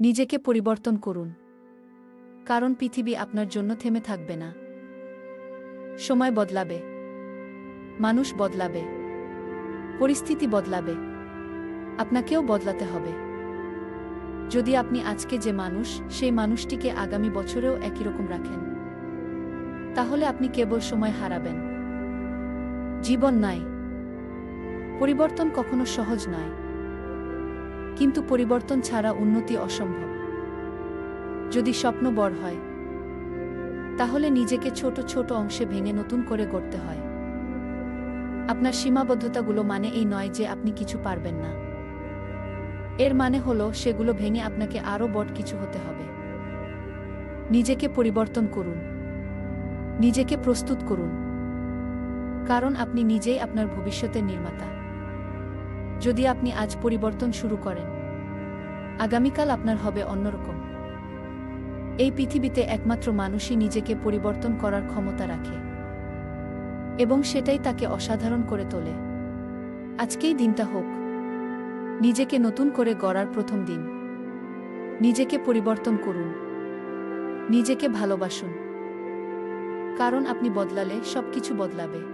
নিজেকে পরিবর্তন করুন। কারণ পৃথিবী আপনার জন্য থেমে থাকবে না। সময় বদলাবে। মানুষ বদলাবে। পরিস্থিতি বদলাবে। আপনাকেও বদলাতে হবে। যদি আপনি আজকে যে মানুষ, সেই মানুষটিকে আগামী বছরেও একই রকম রাখেন, তাহলে আপনি কেবল সময় হারাবেন। জীবন নাই। পরিবর্তন কখনো সহজ নয়। কিন্তু পরিবর্তন ছাড়া উন্নতি অসম্ভব। যদি স্বপ্ন বড় হয়, তাহলে নিজেকে ছোট ছোট অংশে ভেঙে নতুন করে গড়তে হয়। আপনার সীমাবদ্ধতাগুলো মানে এই নয় যে আপনি কিছু পারবেন না। এর মানে হলো সেগুলো ভেঙে আপনাকে আরও বড় কিছু হতে হবে। নিজেকে পরিবর্তন করুন। নিজেকে প্রস্তুত করুন। কারণ আপনি নিজেই আপনার ভবিষ্যতের নির্মাতা। যদি আপনি আজ পরিবর্তন শুরু করেন, আগামীকাল আপনার হবে অন্যরকম। এই পৃথিবীতে একমাত্র মানুষই নিজেকে পরিবর্তন করার ক্ষমতা রাখে। এবং সেটাই তাকে অসাধারণ করে তোলে। আজকেই দিনটা হোক। নিজেকে নতুন করে গড়ার প্রথম দিন। নিজেকে পরিবর্তন করুন। নিজেকে ভালোবাসুন। কারণ আপনি বদলালে সবকিছু বদলাবে।